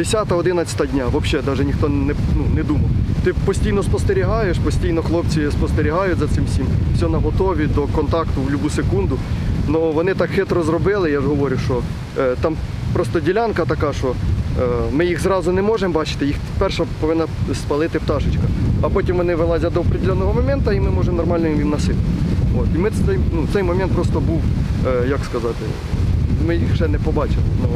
Десята, одинадцята дня, взагалі навіть ніхто не ну, не думав. Ти постійно спостерігаєш, постійно хлопці спостерігають за цим всім. Все на готові до контакту в будь-яку секунду. Ну вони так хитро зробили, я ж говорю, що е, там просто ділянка така, що ми їх зразу не можемо бачити, їх перша повинна спалити пташечка. А потім вони вилазять до определеного моменту і ми можемо нормально їм насипати. От. І ми цей, ну, цей момент просто був, е, як сказати, ми їх ще не побачили. Ну,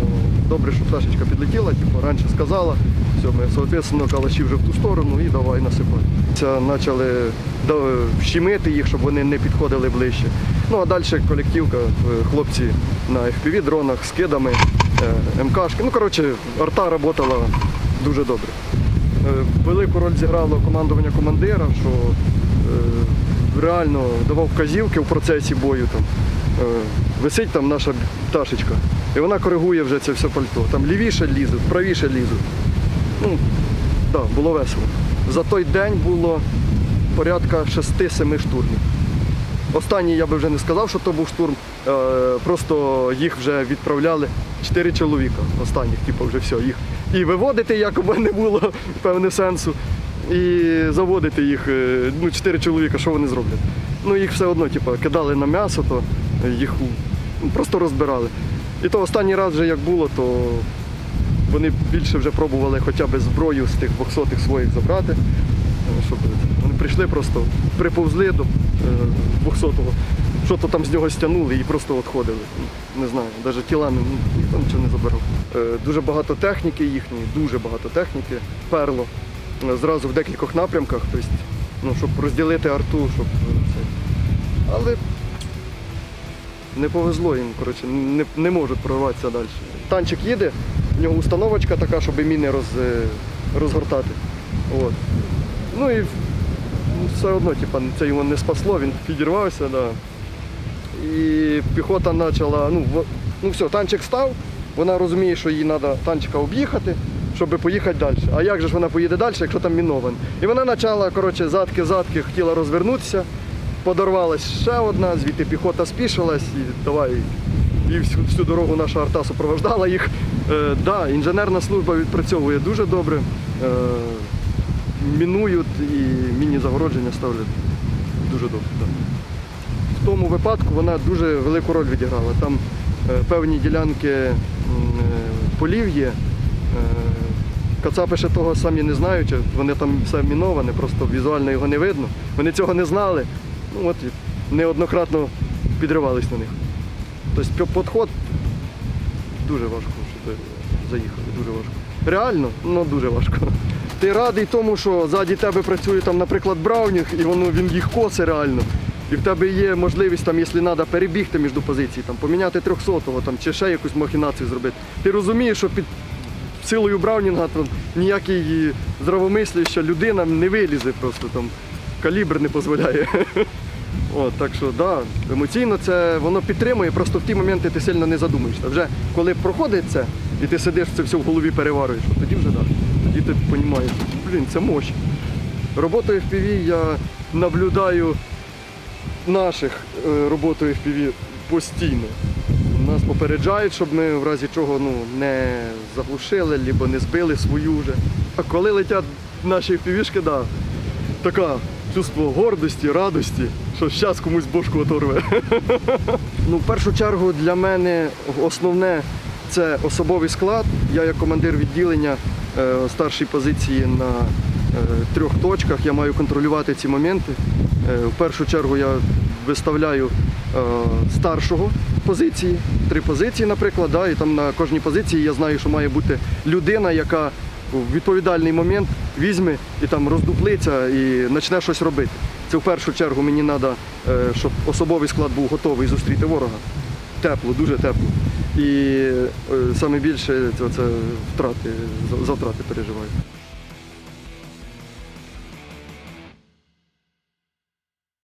добре, що пташечка підлетіла, типу, раніше сказала. Все, ми, соответственно, калаші вже в ту сторону і давай насипати. Почали да, щемити їх, щоб вони не підходили ближче. Ну а далі колективка, е, хлопці на FPV-дронах, з кидами, е, МКшки. Ну, коротше, арта працювала дуже добре. Е, Велику роль зіграло командування командира, що е, реально давав вказівки в процесі бою. Там. Е, Висить там наша пташечка, і вона коригує вже це все пальто. Там лівіше лізуть, правіше лізуть. Ну, так, було весело. За той день було порядка 6-7 штурмів. Останній я би вже не сказав, що то був штурм. е, Просто їх вже відправляли 4 чоловіка. Останніх, типу, вже все. Їх і виводити якоби не було певне сенсу. І заводити їх, е, ну, 4 чоловіка, що вони зроблять? Ну їх все одно, типу, кидали на м'ясо, то їх ну, просто розбирали. І то останній раз вже як було, то вони більше вже пробували хоча б зброю з тих 200 своїх забрати. Е, Щоб вони прийшли просто, приповзли до 200-го, що то там з нього стягнули і просто відходили. Не знаю, навіть тіла не- ну, ніхто нічого не забирав. Е, Дуже багато техніки їхньої, дуже багато техніки, перло. Е, Зразу в декількох напрямках, тобто, ну, щоб розділити арту, щоб е, це. Але не повезло їм, коротше, не, не можуть прорватися далі. Танчик їде, в нього установочка така, щоб міни роз, е, розгортати. От. Ну і ну, все одно, типа, це його не спасло, він підірвався, да. І піхота почала, ну, в- ну все, танчик став, вона розуміє, що їй треба танчика об'їхати, щоб поїхати далі. А як же ж вона поїде далі, якщо там мінован? І вона почала, коротше, задки-задки, хотіла розвернутися, подорвалась ще одна, звідти піхота спішилась і давай. І всю, всю дорогу наша арта супровождала їх. Е, да, інженерна служба відпрацьовує дуже добре. Е, мінують і міні-загородження ставлять дуже добре. Да. В тому випадку вона дуже велику роль відіграла. Там е, певні ділянки е, полів є. Е, Кацапи ще того самі не знають, вони там все міноване, просто візуально його не видно. Вони цього не знали. Ну от неоднократно підривались на них. Тобто підход дуже важко, щоб заїхали, дуже важко. Реально, ну дуже важко. Ти радий тому, що ззаді тебе працює там, наприклад, Браунінг, і воно він їх косе реально. І в тебе є можливість, там, якщо треба, перебігти між позицій, там, поміняти 300-го там, чи ще якусь махінацію зробити. Ти розумієш, що під силою Браунінга там, ніякий здравомисляща людина не вилізе просто там. Калібр не дозволяє. От, так що да, емоційно це воно підтримує, просто в ті моменти ти сильно не задумуєшся. Вже коли проходить це, і ти сидиш це все в голові переварюєш, тоді вже так. Тоді ти розумієш, блін, це мощь. Роботою FPV я наблюдаю наших е, роботою FPV постійно. Нас попереджають, щоб ми в разі чого ну, не заглушили, або не збили свою вже. А коли летять наші FPV-шки, да, така чувство гордості, радості, що зараз комусь бошку оторве. ну, в першу чергу для мене основне це особовий склад. Я як командир відділення старшій позиції на е, трьох точках. Я маю контролювати ці моменти. Е, в першу чергу я виставляю е, старшого позиції, три позиції, наприклад, да, і там на кожній позиції я знаю, що має бути людина, яка в відповідальний момент візьме і там роздуплиться і почне щось робити. Це в першу чергу мені треба, щоб особовий склад був готовий зустріти ворога. Тепло, дуже тепло. І найбільше це, це втрати, за, переживають.